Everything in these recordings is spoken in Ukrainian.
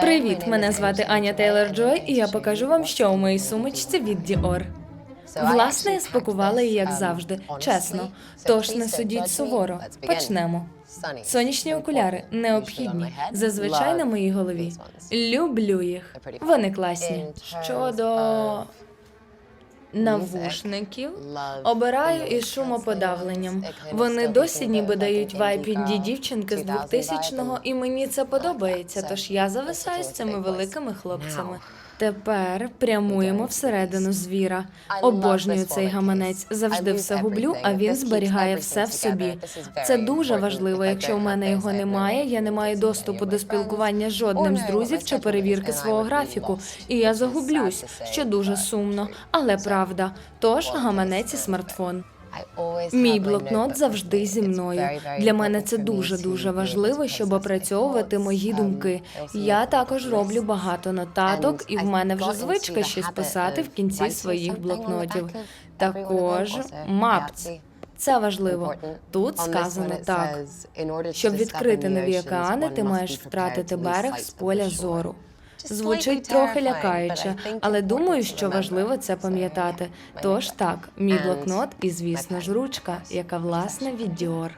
Привіт, мене звати Аня Тейлор Джой, і я покажу вам, що у моїй сумочці від Діор. Власне, я спакувала її, як завжди, чесно. Тож не судіть суворо. Почнемо. Сонячні окуляри необхідні. Зазвичай на моїй голові. Люблю їх. Вони класні. Щодо навушників. Обираю із шумоподавленням. Вони досі ніби дають вайп інді дівчинки з 2000-го, і мені це подобається. Тож я зависаю з цими великими хлопцями. Тепер прямуємо всередину звіра. Обожнюю цей гаманець. Завжди все гублю, а він зберігає все в собі. Це дуже важливо. Якщо в мене його немає, я не маю доступу до спілкування з жодним з друзів чи перевірки свого графіку, і я загублюсь, що дуже сумно, але правда. Тож гаманець і смартфон. Мій блокнот завжди зі мною. Для мене це дуже дуже важливо, щоб опрацьовувати мої думки. Я також роблю багато нотаток, і в мене вже звичка щось писати в кінці своїх блокнотів. Також мапці. Це важливо. Тут сказано так. Щоб відкрити нові океани, ти маєш втратити берег з поля зору. Звучить трохи лякаюче, але думаю, що важливо це пам'ятати. Тож так, мій блокнот і, звісно ж, ручка, яка власне від Dior.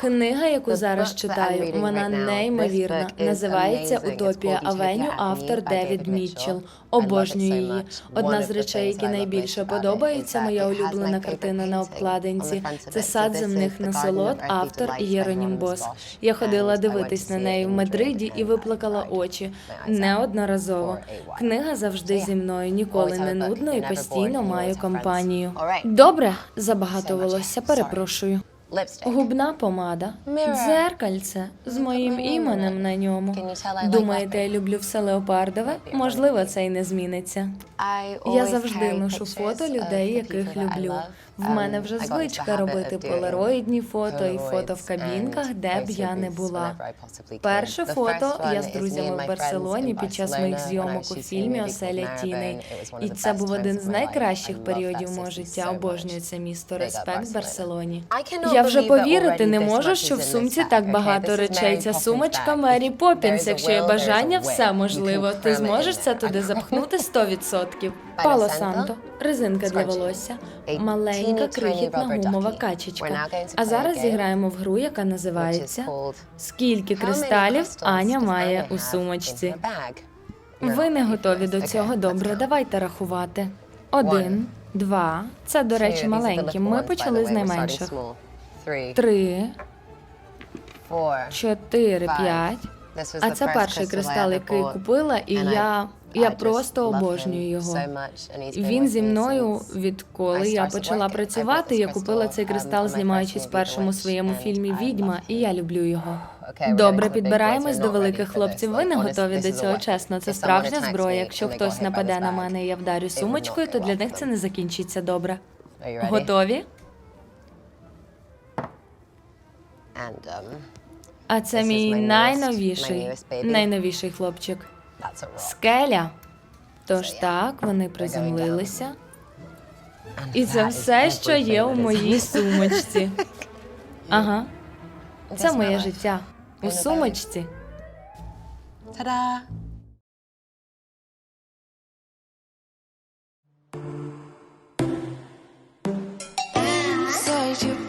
Книга, яку зараз читаю, вона неймовірна. Називається Утопія Авеню, автор Девід Мітчелл. Обожнюю її. Одна з речей, які найбільше подобаються, моя улюблена картина на обкладинці. Це сад земних насолод, автор Єронім Бос. Я ходила дивитись на неї в Мадриді і виплакала очі. неодноразово. Книга завжди зі мною, ніколи не нудно і постійно маю компанію. Добре, забагато волосся, перепрошую. Губна помада, дзеркальце з моїм іменем на ньому. Думаєте, я люблю все леопардове? Можливо, це й не зміниться. Я завжди ношу фото людей, яких люблю. В мене вже звичка робити полароїдні фото і фото в кабінках, де б я не була. Перше фото я з друзями в Барселоні під час моїх зйомок у фільмі Оселя Тіней. І це був один з найкращих періодів мого життя. Обожнюю це місто. Респект Барселоні. Я вже повірити не можу, що в сумці так багато речей. Ця сумочка Мері Поппінс. Якщо є бажання, все можливо. Ти зможеш це туди запхнути 100%. Пало Санто, резинка для волосся, маленька крихітна гумова качечка. А зараз зіграємо в гру, яка називається Скільки кристалів Аня має у сумочці. Ви не готові до цього добре. Давайте рахувати. Один, два. Це, до речі, маленькі. Ми почали з найменших. Три, чотири, п'ять. А це перший кристал, який купила, і я. Я просто обожнюю його. Він зі мною відколи я почала працювати. Я купила цей кристал, знімаючись в першому своєму фільмі Відьма, і я люблю його. Добре, підбираємось до великих хлопців. Ви не готові до цього, чесно. Це справжня зброя. Якщо хтось нападе на мене, і я вдарю сумочкою, то для них це не закінчиться добре. Готові? А це мій найновіший, найновіший хлопчик. Скеля. Тож так, вони приземлилися. І це все, що є у моїй сумочці. Ага, це моє життя. У сумочці. Та-да! Bedroom,